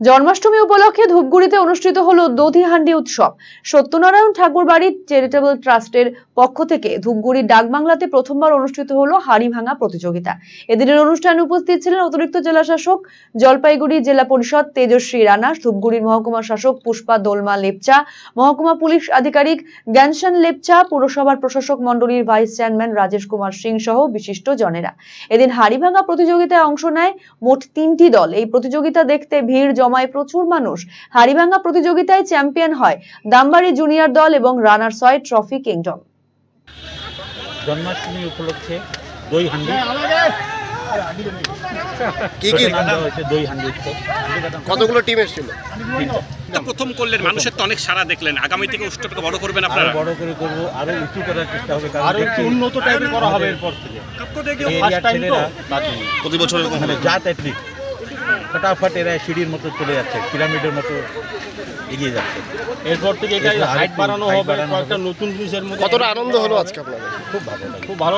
জন্মাষ্টমী উপলক্ষে ধূপগুড়িতে অনুষ্ঠিত হলো দধিহান্ডি উৎসব। সত্যনারায়ণ ঠাকুর বাড়ির চ্যারিটেবল ট্রাস্টের পক্ষ থেকে ধূপগুড়ির ডাকবাংলাতে প্রথমবার অনুষ্ঠিত হলো হাড়ি ভাঙা প্রতিযোগিতা। এদিনের অনুষ্ঠানে উপস্থিত ছিলেন অতিরিক্ত জেলা শাসক, জলপাইগুড়ি জেলা পরিষদ তেজস্বী রানা, ধূপগুড়ির মহকুমা শাসক পুষ্পা দোলমা লেপচা, মহকুমা পুলিশ আধিকারিক জ্ঞানসান লেপচা, পুরসভার প্রশাসক মন্ডলীর ভাইস চেয়ারম্যান রাজেশ কুমার সিং সহ বিশিষ্ট জনেরা। এদিন হাড়ি ভাঙা প্রতিযোগিতায় অংশ নেয় মোট তিনটি দল। এই প্রতিযোগিতা দেখতে ভিড় জমায় প্রচুর মানুষ হাড়িভাঙা প্রতিযোগিতায় চ্যাম্পিয়ন হয় দামবাড়ি জুনিয়র দল এবং রানার্স হয় ট্রফি কিংডম। জন্মাষ্টমী উপলক্ষে দই হান্ডি। কি কি? নাম দেওয়া দই হান্ডি কতগুলো টিম এসেছিল? প্রথম করলেন মানুষের তো অনেক সারা দেখলেন। আগামী থেকে উৎসবটাকে বড় করবেন আপনারা? বড় করে করব আরও উঁচু করার চেষ্টা হবে কারণ আরও একটু উন্নত টাইপের করা হবে। এরপর থেকে। এই ফার্স্ট টাইম তো। প্রতি বছর এরকম মানে জাত অ্যাথলিট ফটাফট এরা সিঁড়ির মতো চলে যাচ্ছে পিরামিডের মতো এগিয়ে যাচ্ছে। এরপর থেকে এটা হাইট বাড়ানো হবে কয়েকটা নতুন জিনিসের মতো কতটা আনন্দ হলো আজকে আপনাদের? খুব ভালো খুব ভালো